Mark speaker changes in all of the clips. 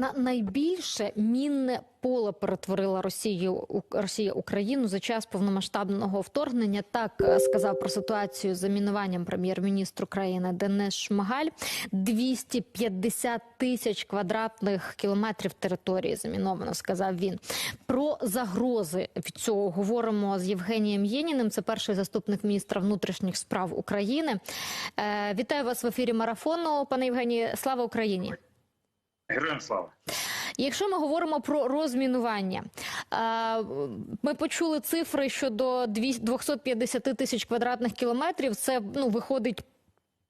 Speaker 1: На найбільше мінне поле перетворила Росію Росія Україну за час повномасштабного вторгнення. Так е, сказав про ситуацію з замінуванням прем'єр-міністр України Денис Шмигаль. 250 тисяч квадратних кілометрів території заміновано. Сказав він про загрози від цього. Говоримо з Євгенієм Єніним. Це перший заступник міністра внутрішніх справ України. Е, Вітаю вас в ефірі марафону. Пане Євгенії, слава Україні.
Speaker 2: Героям слава.
Speaker 1: Якщо ми говоримо про розмінування, ми почули цифри щодо 250 тисяч квадратних кілометрів. Це ну виходить.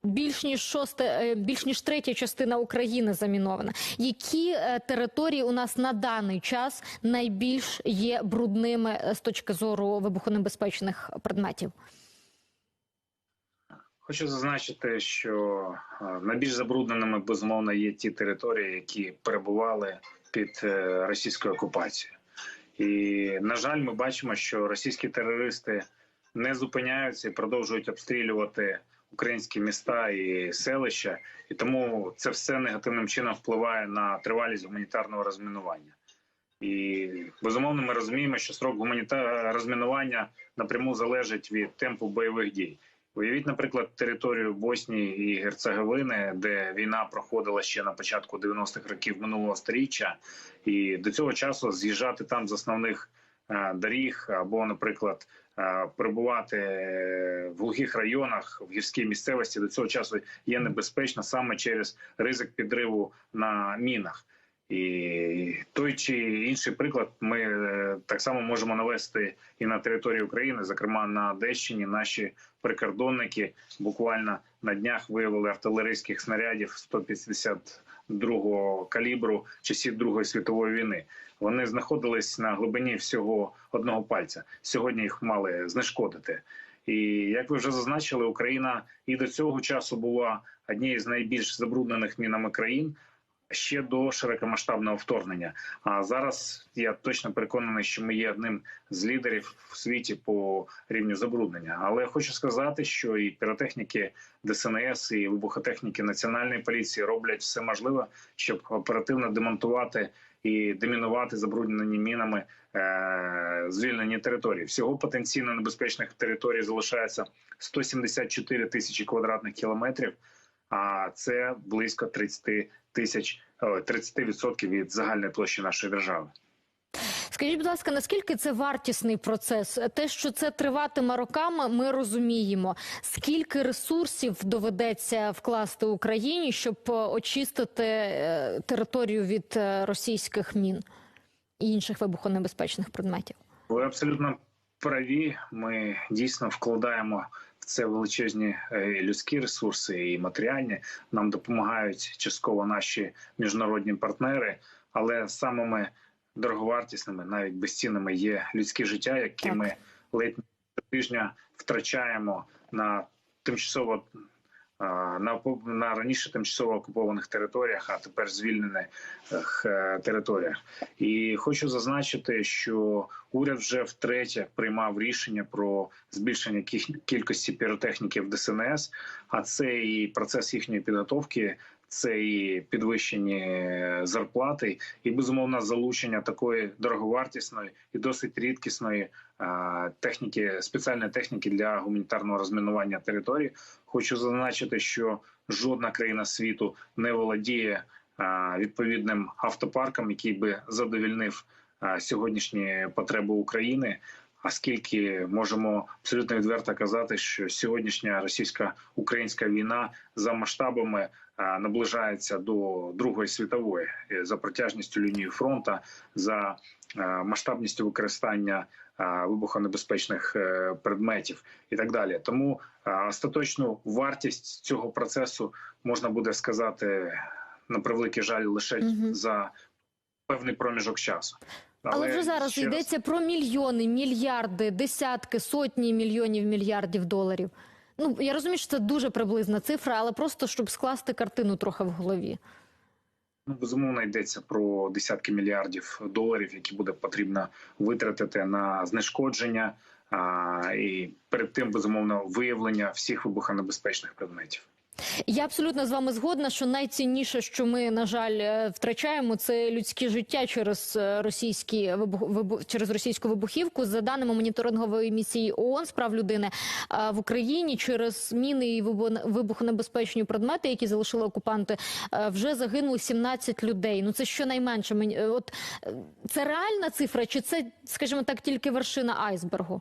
Speaker 1: Більш ніж шосте, е, більш ніж третя частина України замінована. Які е, території у нас на даний час найбільш є брудними е, з точки зору вибухонебезпечних предметів?
Speaker 2: Хочу зазначити, що е, найбільш забрудненими безумовно є ті території, які перебували під е, російською окупацією. І на жаль, ми бачимо, що російські терористи не зупиняються і продовжують обстрілювати українські міста і селища, і тому це все негативним чином впливає на тривалість гуманітарного розмінування. І безумовно, ми розуміємо, що срок гуманітарного розмінування напряму залежить від темпу бойових дій. Уявіть, наприклад, територію Боснії і Герцеговини, де війна проходила ще на початку 90-х років минулого століття, і до цього часу з'їжджати там з основних е, доріг, або, наприклад, е, перебувати е, в глухих районах в гірській місцевості до цього часу є небезпечно саме через ризик підриву на мінах. І той чи інший приклад ми е, так само можемо навести і на території України, зокрема на Одещині, наші прикордонники буквально на днях виявили артилерійських снарядів 152 калібру часів Другої світової війни. Вони знаходились на глибині всього одного пальця. Сьогодні їх мали знешкодити. І як ви вже зазначили, Україна і до цього часу була однією з найбільш забруднених мінами країн ще до широкомасштабного вторгнення. А зараз я точно переконаний, що ми є одним з лідерів в світі по рівню забруднення. Але хочу сказати, що і піротехніки ДСНС, і вибухотехніки національної поліції роблять все можливе, щоб оперативно демонтувати і демінувати забруднені мінами е- звільнені території. Всього потенційно небезпечних територій залишається 174 тисячі квадратних кілометрів. А це близько 30 тисяч е, 30% від загальної площі нашої держави.
Speaker 1: Скажіть, будь ласка, наскільки це вартісний процес? Те, що це триватиме роками, ми розуміємо. Скільки ресурсів доведеться вкласти Україні, щоб е, очистити е, територію від е, російських мін і інших вибухонебезпечних предметів?
Speaker 2: Ви абсолютно праві. Ми дійсно вкладаємо в це величезні е, людські ресурси і матеріальні. Нам допомагають частково наші міжнародні партнери, але самими дороговартісними, навіть безцінними є людські життя, які
Speaker 1: Так.
Speaker 2: ми ледь тижня втрачаємо на тимчасово. На на раніше тимчасово окупованих територіях, а тепер звільнених е, територіях, і хочу зазначити, що уряд вже втретє приймав рішення про збільшення кіль- кількості піротехніків ДСНС. А це і процес їхньої підготовки, це і підвищені зарплати, і безумовно залучення такої дороговартісної і досить рідкісної е, техніки, спеціальної техніки для гуманітарного розмінування території. Хочу зазначити, що жодна країна світу не володіє е, відповідним автопарком, який би задовільнив е, сьогоднішні потреби України. А скільки можемо абсолютно відверто казати, що сьогоднішня російсько-українська війна за масштабами наближається до Другої світової е, за протяжністю лінії фронту, за е, масштабністю використання вибухонебезпечних е, предметів і так далі. Тому остаточну вартість цього процесу можна буде сказати на превеликий жаль лише
Speaker 1: Мгм.
Speaker 2: за певний проміжок часу.
Speaker 1: Але, вже зараз
Speaker 2: раз-
Speaker 1: йдеться про мільйони, мільярди, десятки, сотні мільйонів мільярдів доларів. Ну я розумію, що це дуже приблизна цифра, але просто щоб скласти картину трохи в голові.
Speaker 2: Ну, безумовно, йдеться про десятки мільярдів доларів, які буде потрібно витратити на знешкодження а, і перед тим безумовно виявлення всіх вибухонебезпечних предметів.
Speaker 1: Я абсолютно з вами згодна, що найцінніше, що ми на жаль е, втрачаємо, це людське життя через е, російські вибух, через російську вибухівку. За даними моніторингової місії ООН з прав людини е, в Україні, через міни і вибу- вибухонебезпечні предмети, які залишили окупанти, вже загинуло 17 людей. Ну це щонайменше. От це реальна цифра, чи це, скажімо так, тільки вершина айсбергу?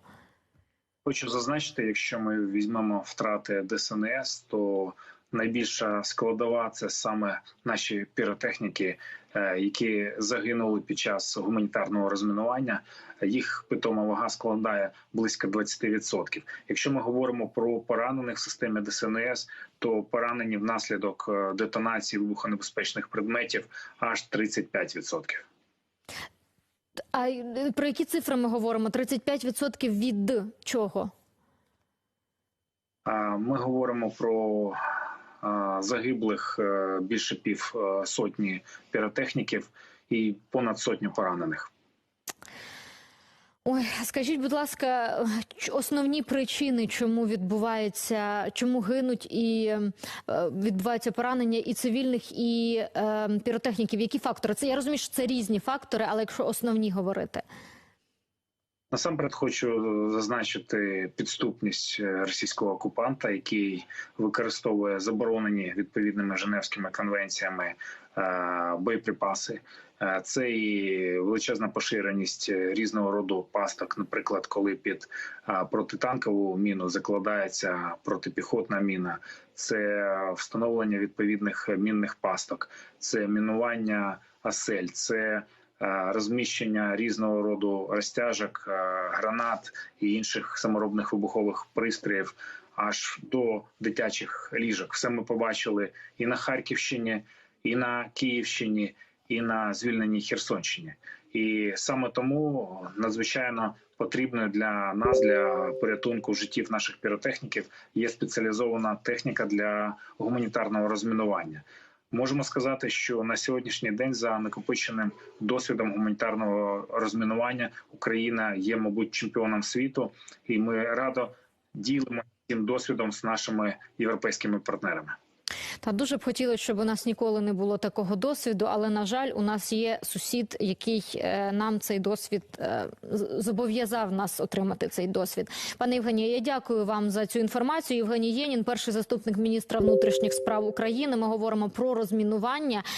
Speaker 2: Хочу зазначити, якщо ми візьмемо втрати ДСНС, то найбільша складова це саме наші піротехніки, е, які загинули під час гуманітарного розмінування. Їх питома вага складає близько 20%. Якщо ми говоримо про поранених в системі ДСНС, то поранені внаслідок е, детонації вибухонебезпечних предметів аж 35%.
Speaker 1: А е, про які цифри ми говоримо? 35% від чого?
Speaker 2: Ми говоримо про загиблих е, більше пів е, сотні піротехніків і понад сотню поранених.
Speaker 1: Ой, скажіть, будь ласка, основні причини, чому відбувається, чому гинуть і е, відбуваються поранення і цивільних, і е, піротехніків? Які фактори? Це я розумію, що це різні фактори, але якщо основні говорити.
Speaker 2: Насамперед хочу зазначити підступність е, російського окупанта, який використовує заборонені відповідними Женевськими конвенціями е, боєприпаси. Е, Це і величезна поширеність е, різного роду пасток. Наприклад, коли під е, протитанкову міну закладається протипіхотна міна, це встановлення відповідних мінних пасток, це мінування осель, це розміщення різного роду розтяжок, гранат і інших саморобних вибухових пристроїв аж до дитячих ліжок. Все ми побачили і на Харківщині, і на Київщині, і на звільненій Херсонщині. І саме тому надзвичайно потрібною для нас, для порятунку життів наших піротехніків, є спеціалізована техніка для гуманітарного розмінування. Можемо сказати, що на сьогоднішній день за накопиченим досвідом гуманітарного розмінування Україна є, мабуть, чемпіоном світу, і ми радо ділимо цим досвідом з нашими європейськими партнерами.
Speaker 1: Та дуже б хотілося, щоб у нас ніколи не було такого досвіду, але на жаль, у нас є сусід, який е, нам цей досвід е, зобов'язав нас отримати цей досвід. Пане Євгенію, я дякую вам за цю інформацію. Євгеній Єнін, перший заступник міністра внутрішніх справ України. Ми говоримо про розмінування.